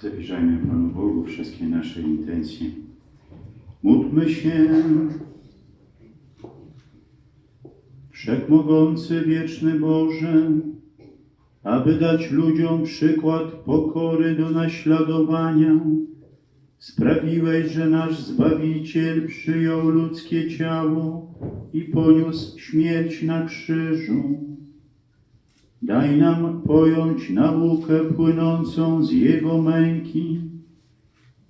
Zawierzajmy Panu Bogu wszystkie nasze intencje. Módlmy się. Wszechmogący, wieczny Boże, aby dać ludziom przykład pokory do naśladowania, sprawiłeś, że nasz Zbawiciel przyjął ludzkie ciało i poniósł śmierć na krzyżu. Daj nam pojąć naukę płynącą z Jego męki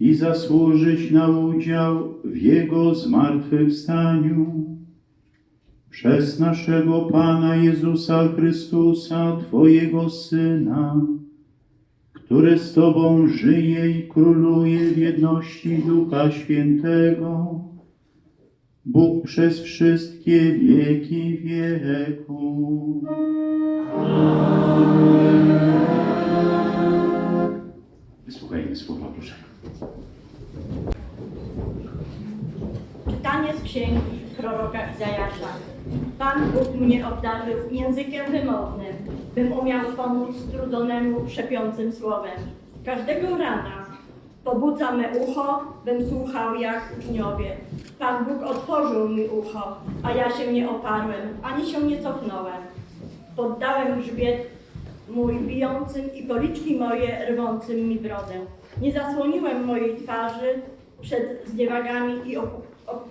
i zasłużyć na udział w Jego zmartwychwstaniu. Przez naszego Pana Jezusa Chrystusa, Twojego Syna, który z Tobą żyje i króluje w jedności Ducha Świętego, Bóg przez wszystkie wieki wieków. Wysłuchajmy Słowa Bożego. Czytanie z księgi proroka Izajasza. Pan Bóg mnie obdarzył językiem wymownym, bym umiał pomóc strudzonemu przepiącym słowem. Każdego rana pobudza me ucho, bym słuchał jak uczniowie. Pan Bóg otworzył mi ucho, a ja się nie oparłem, ani się nie cofnąłem. Poddałem grzbiet mój bijącym i policzki moje rwącym mi brodę. Nie zasłoniłem mojej twarzy przed zniewagami i op- op-.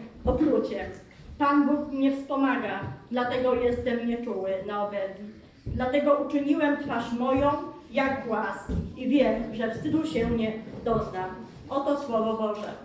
Pan Bóg mnie wspomaga, dlatego jestem nieczuły na obelgi. Dlatego uczyniłem twarz moją jak głaz i wiem, że wstydu się nie doznam. Oto Słowo Boże.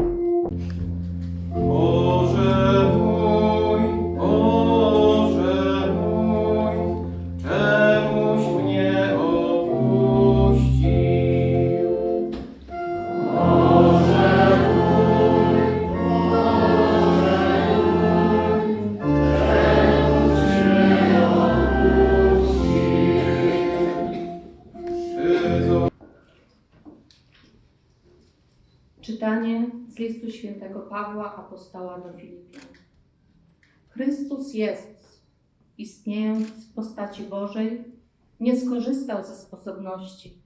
świętego Pawła apostoła do Filipian. Chrystus Jezus, istniejąc w postaci Bożej, nie skorzystał ze sposobności,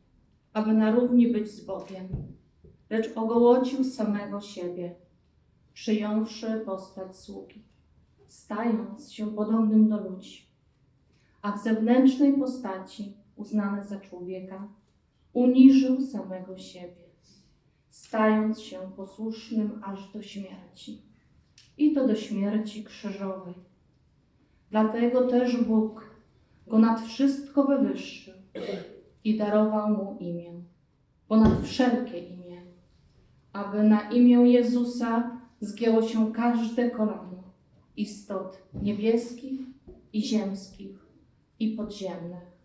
aby na równi być z Bogiem, lecz ogołocił samego siebie, przyjąwszy postać sługi, stając się podobnym do ludzi, a w zewnętrznej postaci, uznany za człowieka, uniżył samego siebie stając się posłusznym aż do śmierci. I to do śmierci krzyżowej. Dlatego też Bóg go nad wszystko wywyższył i darował mu imię, ponad wszelkie imię, aby na imię Jezusa zgięło się każde kolano istot niebieskich i ziemskich i podziemnych.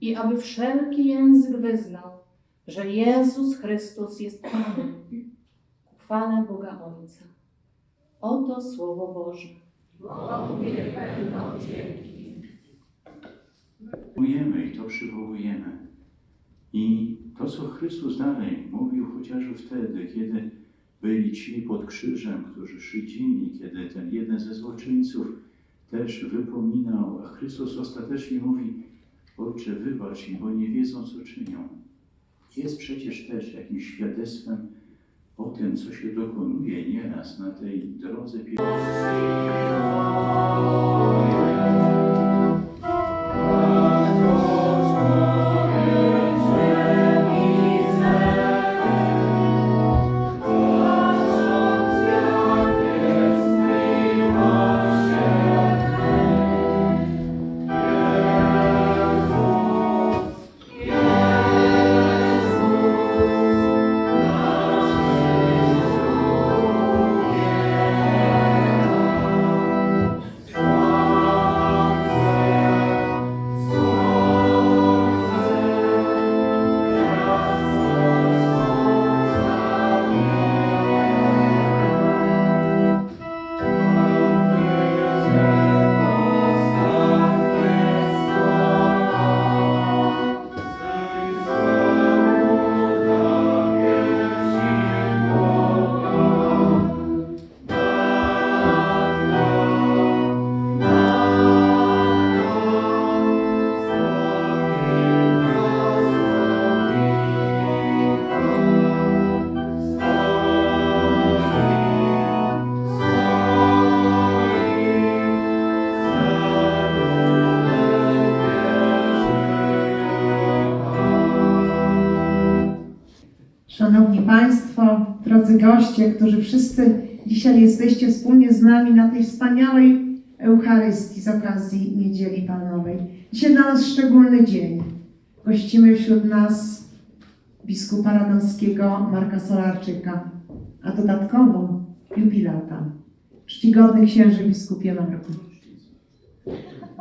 I aby wszelki język wyznał, że Jezus Chrystus jest Panem, chwale Boga Ojca. Oto Słowo Boże. Przywołujemy i to przywołujemy. I to, co Chrystus dalej mówił chociażby wtedy, kiedy byli ci pod krzyżem, którzy szydzili, kiedy ten jeden ze złoczyńców też wypominał, a Chrystus ostatecznie mówi, Ojcze, wybacz im, bo nie wiedzą, co czynią. Jest przecież też jakimś świadectwem o tym, co się dokonuje nieraz na tej drodze pielgrzymskiej. Drodzy goście, którzy wszyscy dzisiaj jesteście wspólnie z nami na tej wspaniałej Eucharystii z okazji Niedzieli Palmowej. Dzisiaj dla nas szczególny dzień. Gościmy wśród nas biskupa radomskiego Marka Solarczyka, a dodatkowo jubilata. Czcigodny księży biskupie Marku.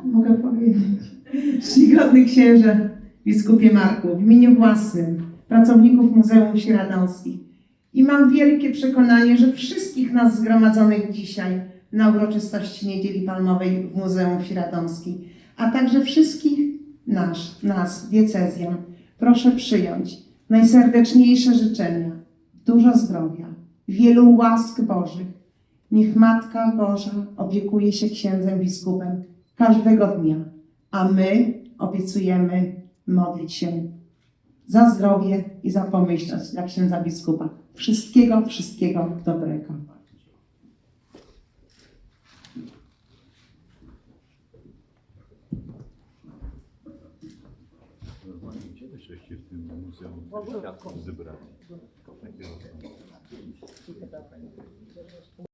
Mogę powiedzieć. Czcigodny księże biskupie Marku, w imieniu własnym, pracowników Muzeum Wsi i mam wielkie przekonanie, że wszystkich nas zgromadzonych dzisiaj na uroczystości Niedzieli Palmowej w Muzeum Wsi a także wszystkich nasz, nas, diecezjan, proszę przyjąć najserdeczniejsze życzenia, dużo zdrowia, wielu łask Bożych. Niech Matka Boża opiekuje się księdzem biskupem każdego dnia, a my obiecujemy modlić się za zdrowie i za pomyślność dla księdza biskupa. Wszystkiego, wszystkiego dobrego. Normalnie w.